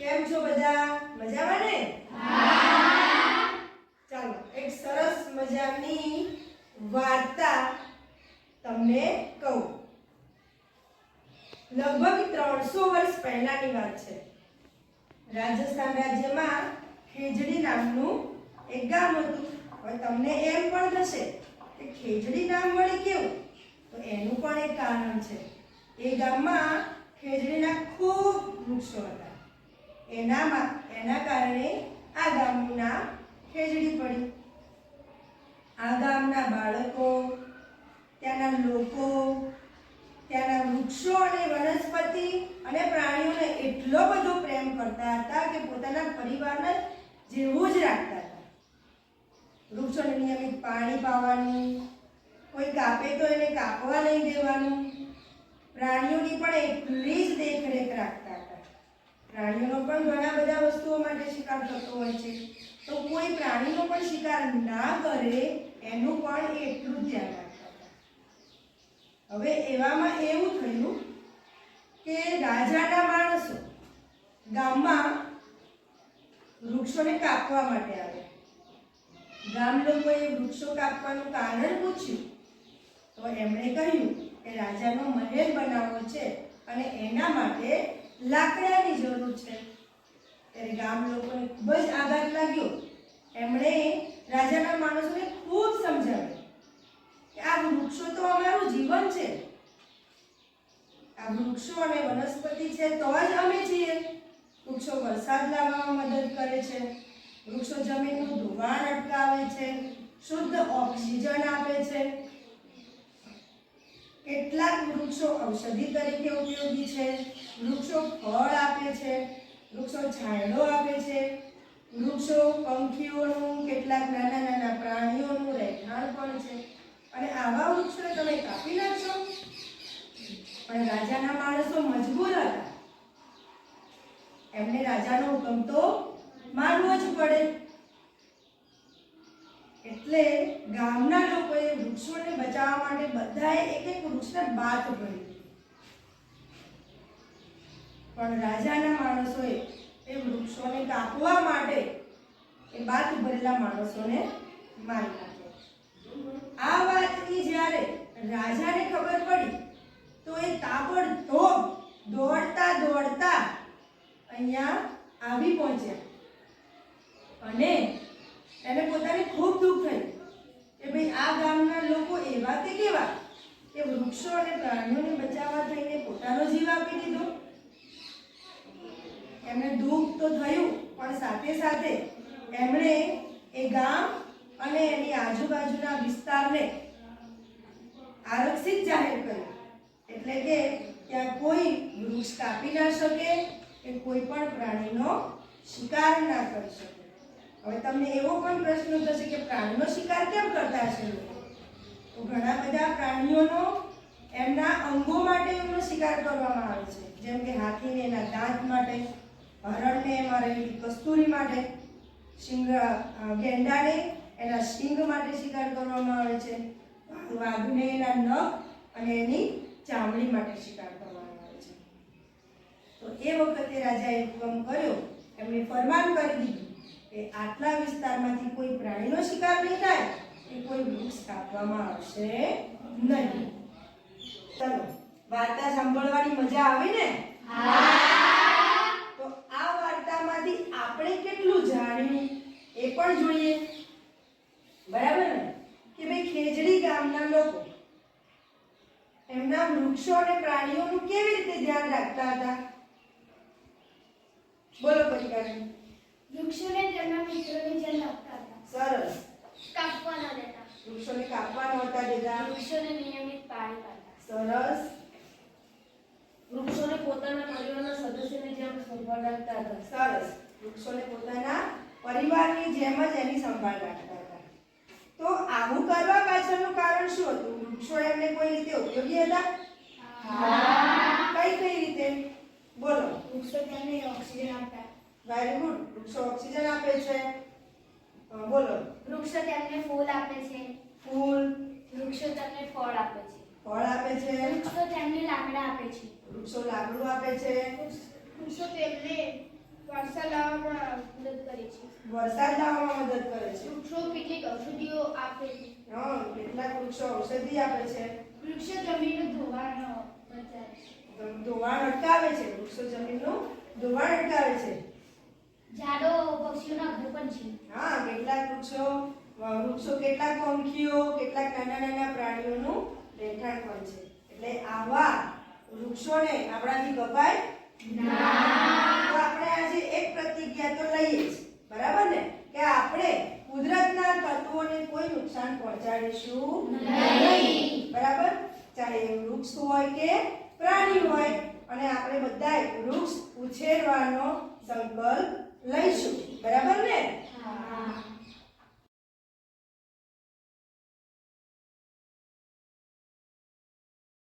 કેમ છો બધા? મજામાં ને? ચાલો, એક સરસ મજાની વાર્તા તમને કહું. લગભગ ત્રણસો વર્ષ પહેલાની વાત છે. રાજસ્થાન રાજ્યમાં ખેજડી નામનું એક ગામ હતું. હવે તમને એમ પણ થશે કે ખેજડી નામ વળે કેવું? તો એનું પણ એક કારણ છે. એ ગામમાં ખેજડીના ખૂબ વૃક્ષો હતા. એનામાં, એના કારણે આ ગામનું નામ ખેજડી પડ્યું. આ ગામના બાળકો, ત્યાંના લોકો, ત્યાંના વૃક્ષો અને વનસ્પતિ અને પ્રાણીઓને એટલો બધો પ્રેમ કરતા હતા કે પોતાના પરિવારના જેવું જ રાખતા હતા. વૃક્ષોને નિયમિત પાણી પાવાનું, કોઈ કાપે તો એને કાપવા નહીં દેવાનું. પ્રાણીઓની પણ એટલી જ દેખરેખ રાખતા પ્રાણીઓનો પણ ઘણા બધા વસ્તુઓ માટે શિકાર થતો હોય છે. તો કોઈ પ્રાણીનો પણ શિકાર ના કરે, એનું પણ એટલું ધ્યાન રાખતા હવે એવામાં એવું થયું કે રાજાના માણસો ગામમાં વૃક્ષોને કાપવા માટે આવ્યા. ગામ લોકોએ વૃક્ષો કાપવાનું કારણ પૂછ્યું. તો એમણે કહ્યું કે રાજાનો મહેલ બનાવવો છે અને એના માટે લાકડાની જરૂર છે. ત્યારે ગામ લોકોને ખૂબ જ આઘાત લાગ્યો. એમણે રાજાના માણસોને ખૂબ સમજાવ્યું કે આ વૃક્ષો તો અમારું જીવન છે. આ વૃક્ષો અને વનસ્પતિ છે તો જ અમે છીએ. વૃક્ષો વરસાદ લાવવામાં મદદ કરે છે. વૃક્ષો જમીનનું ધોવાણ અટકાવે છે. શુદ્ધ ઓક્સિજન આપે છે. કેટલાક વૃક્ષો ઔષધિ તરીકે ઉપયોગી છે, વૃક્ષો ફળ આપે છે, વૃક્ષો છાંયડો આપે છે, વૃક્ષો પંખીઓનું, કેટલાક નાના નાના પ્રાણીઓનું રહેઠાણ પણ છે. અને આવા વૃક્ષોને તમે કાપી નાખશો? પણ રાજાના માણસો મજબૂર હતા. એમને રાજાનો હુકમ તો માનવો જ પડે. એટલે ગામના લોકોએ વૃક્ષોને બચાવવા માટે બધાએ એક એક વૃક્ષને બાત ભરી પણ રાજાના માણસોએ એ વૃક્ષોને કાપવા માટે એ બાત ભરેલા માણસોને મારી નાખ્યા. આ વાતની જ્યારે રાજાને ખબર પડી, તો એ તાબડતોબ દોડતા દોડતા અહીંયા આવી પહોંચ્યા. અને એને પોતાને ખૂબ દુઃખ થયું. કે ભાઈ આ ગામના લોકો એવા તે કેવા કે વૃક્ષો અને પ્રાણીઓને બચાવવા થઈને પોતાનો જીવ આપી દીધો. એમને દુઃખ તો થયું, પણ સાથે સાથે એમણે એ ગામ અને એની આજુબાજુના વિસ્તારને આરક્ષિત જાહેર કર્યું. એટલે કે ત્યાં કોઈ વૃક્ષ કાપી ના શકે કે કોઈ પણ પ્રાણીનો શિકાર ના કરી શકે. હવે તમને એવો પણ પ્રશ્ન થશે કે પ્રાણીનો શિકાર કેમ કરતા હશે તો ઘણા બધા પ્રાણીઓનો એમના અંગો માટે એમનો શિકાર કરવામાં આવે છે. જેમ કે હાથીને એના દાંત માટે, હરણને એમાં રહેલી કસ્તુરી માટે, સિંગ ગેંડાને એના શિંગ માટે શિકાર કરવામાં આવે છે. વાઘને એના નખ અને એની ચામડી માટે શિકાર કરવામાં આવે છે. તો એ વખતે રાજાએ હુકમ કર્યો, એમણે ફરમાન કરી દીધું. કે આટલા વિસ્તારમાંથી કોઈ પ્રાણીનો શિકાર નહીં થાય એ કોઈ વૃક્ષ કાપવામાં આવશે નહીં. ચલો વાર્તા સાંભળવાની મજા આવી ને? તો આ વાર્તામાંથી આપણે કેટલું જાણ્યું એ પણ જોઈએ. બરાબર ને? કે ભાઈ ખેજડી ગામના લોકો એમના વૃક્ષો અને પ્રાણીઓનું કેવી રીતે ધ્યાન રાખતા હતા? બોલો પરિવારને વૃક્ષોને તેમના મિત્રોની જેમ રાખતા હતા સરસ. કાપવા ન દેતા. વૃક્ષોને કાપવા નહોતા દેતા. વૃક્ષોને નિયમિત પાણી પાતા. સરસ. વૃક્ષોને પોતાના પરિવારના સદસ્યની જેમ સંભાળ રાખતા હતા. સરસ. વૃક્ષોને પોતાના પરિવારની જેમ જ એની સંભાળ રાખતા હતા. તો આવું કરવા પાછળનું કારણ શું હતું? વૃક્ષો એમને કોઈ રીતે ઉપયોગી હતા? કઈ કઈ રીતે? બોલો. વૃક્ષો તેમને ઓક્સિજન આપતા. વેરી ગુડ વૃક્ષો ઓક્સિજન આપે છે. બોલો. વૃક્ષો તેમને ફૂલ આપે છે. ફૂલ. વૃક્ષો તેમને ફળ આપે છે. ફળ આપે છે. વૃક્ષો તેમને લાકડા આપે છે. વૃક્ષો લાકડું આપે છે. વૃક્ષો તેમને વરસાદ લાવવામાં મદદ કરે છે. વરસાદ લાવવામાં મદદ કરે છે. વૃક્ષો કેટલીક ઔષધિઓ આપે છે. હા કેટલાક વૃક્ષો ઔષધિ આપે છે. વૃક્ષો જમીનનું ધોવાણ ધોવાણ અટકાવે છે. વૃક્ષો જમીનનું ધોવાણ અટકાવે છે. ઝાડો પક્ષીઓના ઘર પણ છે. હા કેટલાક વૃક્ષો વૃક્ષો કેટલાક પંખીઓ કેટલાક નાના નાના પ્રાણીઓનું રહેઠાણ પણ છે. એટલે આવા વૃક્ષોને આપણાથી કપાય તો આપણે આજે એક પ્રતિજ્ઞા તો લઈએ જ. બરાબર ને? કે આપણે કુદરતના તત્વોને કોઈ નુકસાન પહોંચાડીશું નહીં. બરાબર? ચાહે વૃક્ષ હોય કે પ્રાણી હોય. અને આપણે બધાએ વૃક્ષ ઉછેરવાનો સંકલ્પ લઈશું. બરાબર ને? હા.